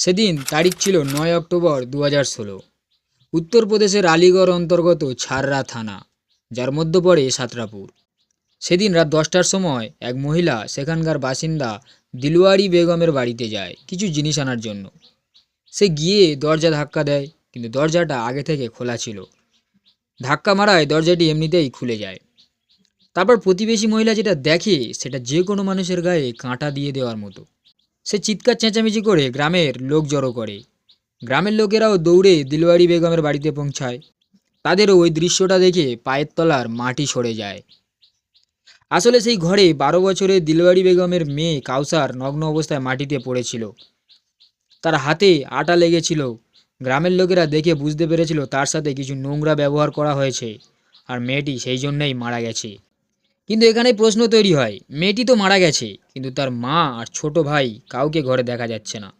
সেদিন তারিখ ছিল নয় অক্টোবর দু হাজার ষোলো। উত্তরপ্রদেশের আলিগড় অন্তর্গত ছাররা থানা, যার মধ্যে পড়ে সাতরাপুর। সেদিন রাত দশটার সময় এক মহিলা, সেখানকার বাসিন্দা দিলওয়ারি বেগমের বাড়িতে যায় কিছু জিনিস আনার জন্য। সে গিয়ে দরজা ধাক্কা দেয়, কিন্তু দরজাটা আগে থেকে খোলা ছিল। ধাক্কা মারায় দরজাটি এমনিতেই খুলে যায়। তারপর প্রতিবেশী মহিলা যেটা দেখে, সেটা যে কোনো মানুষের গায়ে কাঁটা দিয়ে দেওয়ার মতো। সে চিৎকার চেঁচামেচি করে গ্রামের লোক জড়ো করে। গ্রামের লোকেরাও দৌড়ে দিলওয়ারি বেগমের বাড়িতে পৌঁছায়। তাদেরও ওই দৃশ্যটা দেখে পায়ের তলার মাটি সরে যায়। আসলে সেই ঘরে বারো বছরের দিলওয়ারি বেগমের মেয়ে কাউসার নগ্ন অবস্থায় মাটিতে পড়েছিল। তার হাতে আটা লেগেছিল। গ্রামের লোকেরা দেখে বুঝতে পেরেছিল তার সাথে কিছু নোংরা ব্যবহার করা হয়েছে, আর মেয়েটি সেই জন্যই মারা গেছে। কিন্তু এখানে প্রশ্ন তৈরি হয়, মেয়েটি তো মারা গেছে, কিন্তু তার মা আর ছোট ভাই কাউকে ঘরে দেখা যাচ্ছে না।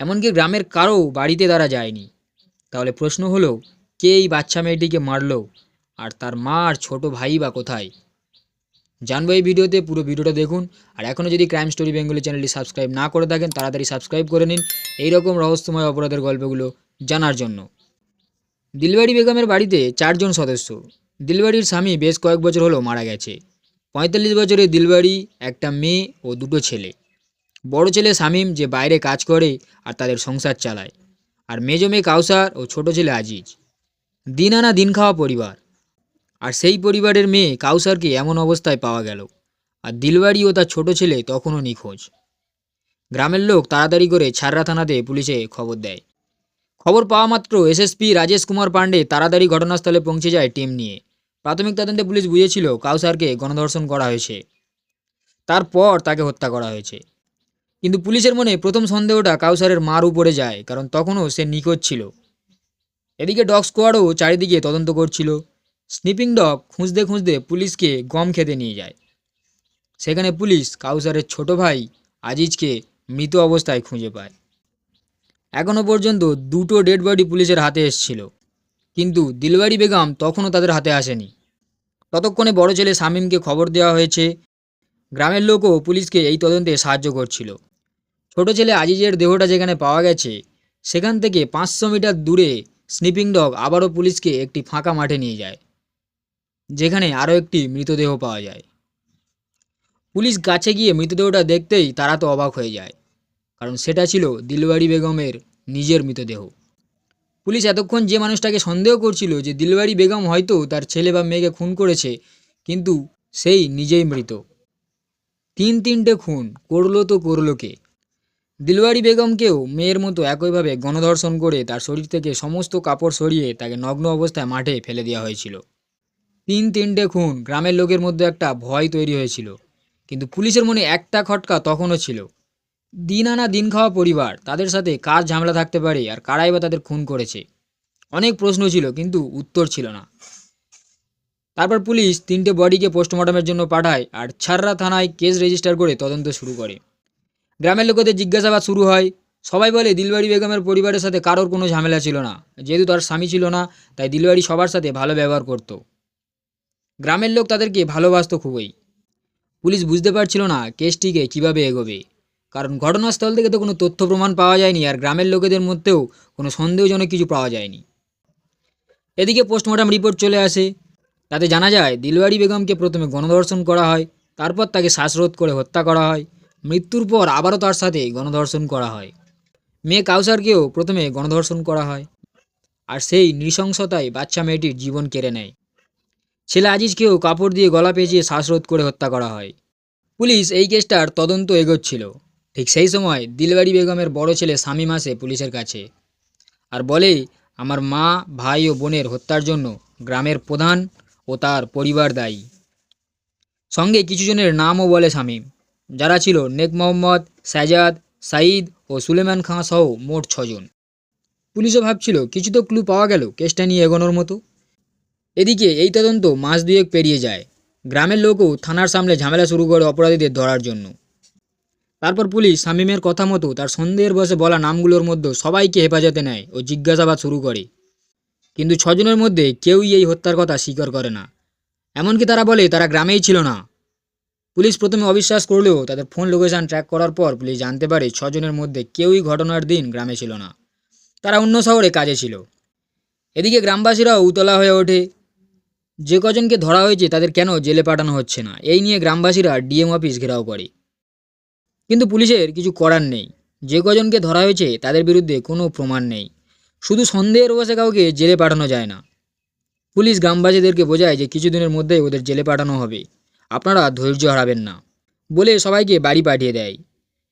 এমনকি গ্রামের কারও বাড়িতে তারা যায়নি। তাহলে প্রশ্ন হলো, কে এই বাচ্চা মেয়েটিকে মারলো, আর তার মা আর ছোট ভাই বা কোথায়? জানব এই ভিডিওতে, পুরো ভিডিওটা দেখুন, আর এখনও যদি ক্রাইম স্টোরি বেঙ্গলি চ্যানেলটি সাবস্ক্রাইব না করে থাকেন, তাড়াতাড়ি সাবস্ক্রাইব করে নিন। এই রকম রহস্যময় অপরাধের গল্পগুলো জানার জন্য। দিলবাড়ি বেগমের বাড়িতে চারজন সদস্য। দিলবাড়ির স্বামী বেশ কয়েক বছর হলো মারা গেছে। পঁয়তাল্লিশ বছরের দিলবাড়ি, একটা মেয়ে ও দুটো ছেলে। বড় ছেলে শামীম যে বাইরে কাজ করে আর তাদের সংসার চালায়। আর মেজো মেয়ে কাউসার ও ছোট ছেলে আজিজ। দিন আনা দিন খাওয়া পরিবার। আর সেই পরিবারের মেয়ে কাউসারকে এমন অবস্থায় পাওয়া গেল। আর দিলবাড়ি ও তার ছোট ছেলে তখনও নিখোঁজ। গ্রামের লোক তাড়াতাড়ি করে ছাড়রা থানাতে পুলিশে খবর দেয়। খবর পাওয়া মাত্র এসএসপি রাজেশ কুমার পাণ্ডে তাড়াতাড়ি ঘটনাস্থলে পৌঁছে যায় টিম নিয়ে। প্রাথমিক তদন্তে পুলিশ বুঝেছিল কাউসারকে গণধর্ষণ করা হয়েছে। তারপর তাকে হত্যা করা হয়েছে। কিন্তু পুলিশের মনে প্রথম সন্দেহটা কাউসারের মার উপরে যায়, কারণ তখনও সে নিখোঁজ ছিল। এদিকে ডগ স্কোয়াডও চারিদিকে তদন্ত করছিল। স্নিপিং ডগ খুঁজতে খুঁজতে পুলিশকে গম খেতে নিয়ে যায়। সেখানে পুলিশ কাউসারের ছোট ভাই আজিজকে মৃত অবস্থায় খুঁজে পায়। এখনও পর্যন্ত দুটো ডেড বডি পুলিশের হাতে এসেছিল। কিন্তু দিলবাড়ি বেগম তখনও তাদের হাতে আসেনি। ততক্ষণে বড় ছেলে শামীমকে খবর দেওয়া হয়েছে, গ্রামের লোকও পুলিশকে এই তদন্তে সাহায্য করছিল। ছোট ছেলে আজিজের দেহটা যেখানে পাওয়া গেছে, সেখান থেকে পাঁচশো মিটার দূরে স্নিপিং ডগ আবারও পুলিশকে একটি ফাঁকা মাঠে নিয়ে যায়, যেখানে আরও একটি মৃতদেহ পাওয়া যায়। পুলিশ গাছে গিয়ে মৃতদেহটা দেখতেই তারা তো অবাক হয়ে যায়, কারণ সেটা ছিল দিলবাড়ি বেগমের নিজের মৃতদেহ। পুলিশ এতক্ষণ যে মানুষটাকে সন্দেহ করছিল যে দিলবাড়ি বেগম হয়তো তার ছেলে বা মেয়েকে খুন করেছে, কিন্তু সেই নিজেই মৃত। তিন তিনটে খুন, করল তো করল কে? দিলবাড়ি বেগমকেও মেয়ের মতো একইভাবে গণধর্ষণ করে তার শরীর থেকে সমস্ত কাপড় সরিয়ে তাকে নগ্ন অবস্থায় মাঠে ফেলে দেওয়া হয়েছিল। তিন তিনটে খুন, গ্রামের লোকের মধ্যে একটা ভয় তৈরি হয়েছিল, কিন্তু পুলিশের মনে একটা খটকা তখনও ছিল। দিন আনা দিন খাওয়া পরিবার, তাদের সাথে কার ঝামেলা থাকতে পারে আর কারাই বা তাদের খুন করেছে? অনেক প্রশ্ন ছিল, কিন্তু উত্তর ছিল না। তারপর পুলিশ তিনটে বডিকে পোস্টমর্টমের জন্য পাঠায় আর ছাররা থানায় কেস রেজিস্টার করে তদন্ত শুরু করে। গ্রামের লোকেদের জিজ্ঞাসাবাদ শুরু হয়। সবাই বলে, দিলবাড়ি বেগমের পরিবারের সাথে কারোর কোনো ঝামেলা ছিল না। যেহেতু তার স্বামী ছিল না, তাই দিলবাড়ি সবার সাথে ভালো ব্যবহার করত। গ্রামের লোক তাদেরকে ভালোবাসতো খুবই। পুলিশ বুঝতে পারছিল না কেসটিকে কীভাবে এগোবে। কারণ ঘটনাস্থল থেকে তো কোনো তথ্য প্রমাণ পাওয়া যায়নি আর গ্রামের লোকেদের মধ্যেও কোনো সন্দেহজনক কিছু পাওয়া যায়নি। এদিকে পোস্টমর্টম রিপোর্ট চলে আসে। তাতে জানা যায় দিলবাড়ি বেগমকে প্রথমে গণধর্ষণ করা হয়, তারপর তাকে শ্বাসরোধ করে হত্যা করা হয়, মৃত্যুর পর আবারও তার সাথে গণধর্ষণ করা হয়। মেয়ে কাউসারকেও প্রথমে গণধর্ষণ করা হয় আর সেই নৃশংসতায় বাচ্চা মেয়েটির জীবন কেড়ে নেয়। ছেলে আজিজকেও কাপড় দিয়ে গলা পেঁচিয়ে শ্বাসরোধ করে হত্যা করা হয়। পুলিশ এই কেসটার তদন্ত এগোচ্ছিল। ঠিক সেই সময় দিলবাড়ি বেগমের বড় ছেলে শামীম আসে পুলিশের কাছে আর বলে আমার মা, ভাই ও বোনের হত্যার জন্য গ্রামের প্রধান ও তার পরিবার দায়ী। সঙ্গে কিছু জনের নামও বলে শামীম, যারা ছিল নেক মোহাম্মদ সাজাদ সাঈদ ও সুলেমান খাঁ সহ মোট ছজন। পুলিশও ভাবছিল, কিছু তো ক্লু পাওয়া গেল কেসটা নিয়ে এগোনোর মতো? এদিকে এই তদন্ত মাস দুয়েক পেরিয়ে যায়। গ্রামের লোকও থানার সামনে ঝামেলা শুরু করে অপরাধীদের ধরার জন্য। তারপর পুলিশ শামীমের কথা মতো তার সন্দেহের বসে বলা নামগুলোর মধ্যে সবাইকে হেফাজতে নেয় ও জিজ্ঞাসাবাদ শুরু করে। কিন্তু ছজনের মধ্যে কেউই এই হত্যার কথা স্বীকার করে না। এমনকি তারা বলে, তারা গ্রামেই ছিল না। পুলিশ প্রথমে অবিশ্বাস করলেও তাদের ফোন লোকেশন ট্র্যাক করার পর পুলিশ জানতে পারে ছজনের মধ্যে কেউই ঘটনার দিন গ্রামে ছিল না। তারা অন্য শহরে কাজে ছিল। এদিকে গ্রামবাসীরাও উতলা হয়ে ওঠে। যে কজনকে ধরা হয়েছে তাদের কেন জেলে পাঠানো হচ্ছে না? এই নিয়ে গ্রামবাসীরা ডিএম অফিস ঘেরাও করে। কিন্তু পুলিশের কিছু করার নেই। যে কজনকে ধরা হয়েছে, তাদের বিরুদ্ধে কোনো প্রমাণ নেই। শুধু সন্দেহের বসে কাউকে জেলে পাঠানো যায় না। পুলিশ গ্রামবাসীদেরকে বোঝায় যে কিছুদিনের মধ্যেই ওদের জেলে পাঠানো হবে। আপনারা ধৈর্য হারাবেন না বলে সবাইকে বাড়ি পাঠিয়ে দেয়।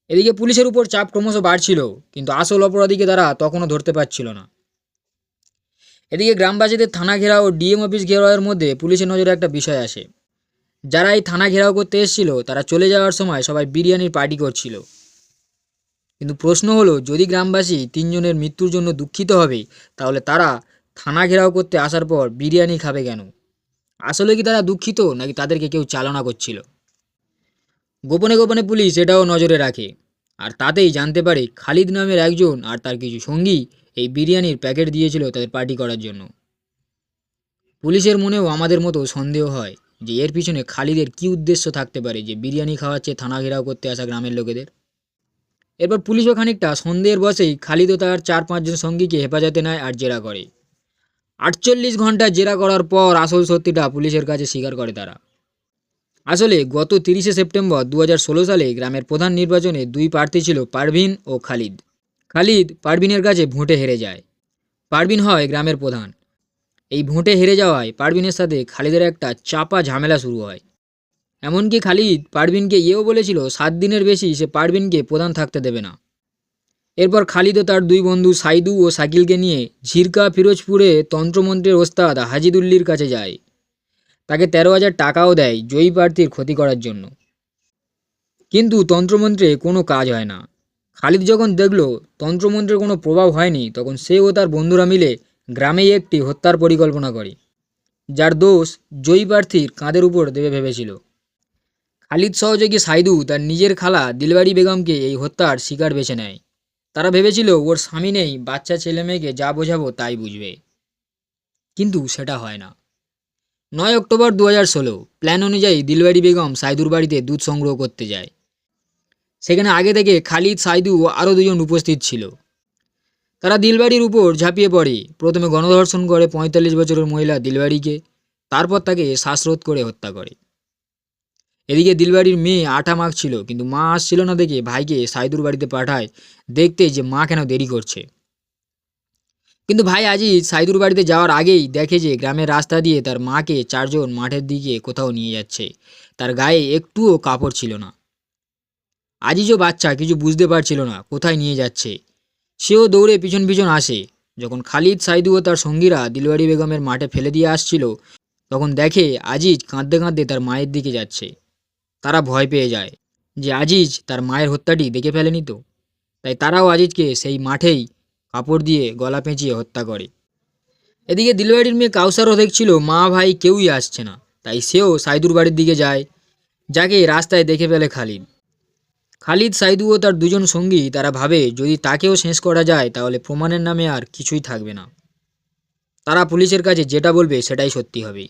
এদিকে পুলিশের উপর চাপ ক্রমশ বাড়ছিল, কিন্তু আসল অপরাধীকে তারা তখনও ধরতে পারছিল না। এদিকে গ্রামবাসীদের থানা ঘেরাও ও ডিএম অফিস ঘেরাওয়ের মধ্যে পুলিশের নজরে একটা বিষয় আসে। যারা এই থানা ঘেরাও করতে এসেছিল, তারা চলে যাওয়ার সময় সবাই বিরিয়ানির পার্টি করছিল। কিন্তু প্রশ্ন হলো, যদি গ্রামবাসী তিনজনের মৃত্যুর জন্য দুঃখিত হবে, তাহলে তারা থানা ঘেরাও করতে আসার পর বিরিয়ানি খাবে কেন? আসলে কি তারা দুঃখিত, নাকি তাদেরকে কেউ চালনা করছিল? গোপনে গোপনে পুলিশ এটাও নজরে রাখে। আর তাতেই জানতে পারে, খালিদ নামের একজন আর তার কিছু সঙ্গী এই বিরিয়ানির প্যাকেট দিয়েছিল তাদের পার্টি করার জন্য। পুলিশের মনেও আমাদের মতো সন্দেহ হয়। যে এর পিছনে খালিদের কী উদ্দেশ্য থাকতে পারে যে বিরিয়ানি খাওয়াচ্ছে, থানা ঘেরাও করতে আসা গ্রামের লোকেদের? এরপর পুলিশও খানিকটা সন্দেহের বসেই খালিদ ও তার চার পাঁচজন সঙ্গীকে হেফাজতে নেয় আর জেরা করে। আটচল্লিশ ঘণ্টা জেরা করার পর আসল সত্যিটা পুলিশের কাছে স্বীকার করে তারা। আসলে গত তিরিশে সেপ্টেম্বর দু হাজার ষোলো সালে গ্রামের প্রধান নির্বাচনে দুই প্রার্থী ছিল পারভিন ও খালিদ। খালিদ পারভিনের কাছে ভোটে হেরে যায়। পারভিন হয় গ্রামের প্রধান। এই ভোটে হেরে যাওয়ায় পারভিনের সাথে খালিদের একটা চাপা ঝামেলা শুরু হয়। এমনকি খালিদ পারভিনকে এও বলেছিল, সাত দিনের বেশি সে পারভিনকে প্রধান থাকতে দেবে না। এরপর খালিদ ও তার দুই বন্ধু সাইদু ও শাকিলকে নিয়ে ঝিরকা ফিরোজপুরে তন্ত্রমন্ত্রের ওস্তাদ হাজিদুল্লির কাছে যায়। তাকে তেরো হাজার টাকাও দেয় জয়ী প্রার্থীর ক্ষতি করার জন্য। কিন্তু তন্ত্রমন্ত্রে কোনো কাজ হয় না। খালিদ যখন দেখল তন্ত্রমন্ত্রের কোনো প্রভাব হয়নি, তখন সে ও তার বন্ধুরা মিলে গ্রামেই একটি হত্যার পরিকল্পনা করে, যার দোষ জয়ী প্রার্থীর কাঁধের উপর দেবে ভেবেছিল। খালিদ সহযোগী সাইদু তার নিজের খালা দিলবাড়ি বেগমকে এই হত্যার শিকার বেছে নেয়। তারা ভেবেছিল, ওর স্বামী নেই, বাচ্চা ছেলে মেয়েকে যা বোঝাবো তাই বুঝবে। কিন্তু সেটা হয় না। নয় অক্টোবর দু হাজার ষোলো, প্ল্যান অনুযায়ী দিলবাড়ি বেগম সাইদুর বাড়িতে দুধ সংগ্রহ করতে যায়। সেখানে আগে থেকে খালিদ, সাইদু ও আরও দুজন উপস্থিত ছিল। তারা দিলবাড়ির উপর ঝাঁপিয়ে পড়ে। প্রথমে গণধর্ষণ করে পঁয়তাল্লিশ বছরের মহিলা দিলবাড়িকে, তারপর তাকে শ্বাসরোধ করে হত্যা করে। এদিকে দিলবাড়ির মেয়ে আঠা মাখছিল কিন্তু মা আসছিল না দেখে ভাইকে সাইদুর বাড়িতে পাঠায়, দেখতে যে মা কেন দেরি করছে। কিন্তু ভাই আজিজ সাইদুর বাড়িতে যাওয়ার আগেই দেখে যে গ্রামের রাস্তা দিয়ে তার মাকে চারজন মাঠের দিকে কোথাও নিয়ে যাচ্ছে, তার গায়ে একটুও কাপড় ছিল না। আজিজও বাচ্চা, কিছু বুঝতে পারছিল না কোথায় নিয়ে যাচ্ছে। সেও দৌড়ে পিছন পিছন আসে। যখন খালিদ সাইদু ও তার সঙ্গীরা দিলওয়ারি বেগমের মাঠে ফেলে দিয়ে আসছিল, তখন দেখে আজিজ কাঁদতে কাঁদতে তার মায়ের দিকে যাচ্ছে। তারা ভয় পেয়ে যায় যে আজিজ তার মায়ের হত্যাটি দেখে ফেলেনি তো। তাই তারাও আজিজকে সেই মাঠেই কাপড় দিয়ে গলা পেঁচিয়ে হত্যা করে। এদিকে দিলবাড়ির মেয়ে কাউসারও দেখছিল, মা, ভাই, কেউই আসছে না। তাই সেও সাইদুর বাড়ির দিকে যায়, যাকে রাস্তায় দেখে ফেলে খালিদ। খালিদ সাইদু ও তার দুজন সঙ্গী, তারা ভাবে, যদি তাকেও শেষ করা যায়, তাহলে প্রমাণের নামে আর কিছুই থাকবে না। তারা পুলিশের কাছে যেটা বলবে, সেটাই সত্যি হবে।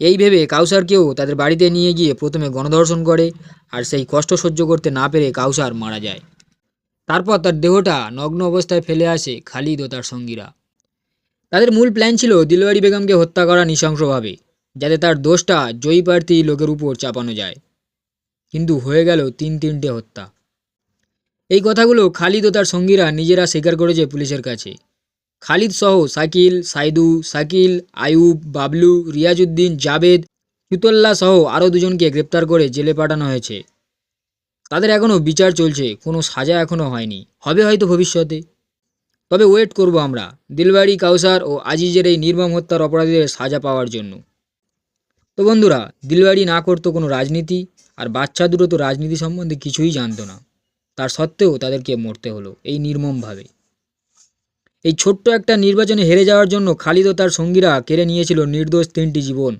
এই ভেবে কাউসারকেও তাদের বাড়িতে নিয়ে গিয়ে প্রথমে গণধর্ষণ করে, আর সেই কষ্ট সহ্য করতে না পেরে কাউসার মারা যায়। তারপর তার দেহটা নগ্ন অবস্থায় ফেলে আসে খালিদ ও তার সঙ্গীরা। তাদের মূল প্ল্যান ছিল দিলবাড়ি বেগমকে হত্যা করা নৃশংসভাবে, যাতে তার দোষটা জয়ী প্রার্থী লোকের উপর চাপানো যায়। কিন্তু হয়ে গেল তিন তিনটে হত্যা। এই কথাগুলো খালিদ ও তার সঙ্গীরা নিজেরা স্বীকার করেছে পুলিশের কাছে। খালিদ সহ শাকিল, সাইদু সাকিল আয়ুব বাবলু রিয়াজউদ্দিন জাবেদ চুতল্লা সহ আরও দুজনকে গ্রেপ্তার করে জেলে পাঠানো হয়েছে। তাদের এখনও বিচার চলছে, কোনো সাজা এখনও হয়নি। হবে হয়তো ভবিষ্যতে। তবে ওয়েট করব আমরা দিলবাড়ি কাউসার ও আজিজের এই নির্মম হত্যার অপরাধীদের সাজা পাওয়ার জন্য। তো বন্ধুরা দিলবাড়ি না করতো কোনো রাজনীতি আর বাচ্চা দুটো তো রাজনীতি সম্বন্ধে কিছুই জানতো না। তার সত্ত্বেও তাদেরকে মরতে হলো, এই নির্মমভাবে। এই ছোট্ট একটা নির্বাচনে হেরে যাওয়ার জন্য খালিদ ও তার সঙ্গীরা কেড়ে নিয়েছিল নির্দোষ তিনটি জীবন।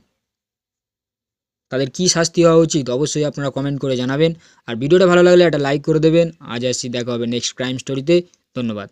তাদের কি শাস্তি হওয়া উচিত অবশ্যই আপনারা কমেন্ট করে জানাবেন। আর ভিডিওটা ভালো লাগলে একটা লাইক করে দেবেন। আজ আসছি, দেখা হবে নেক্সট ক্রাইম স্টোরিতে ধন্যবাদ।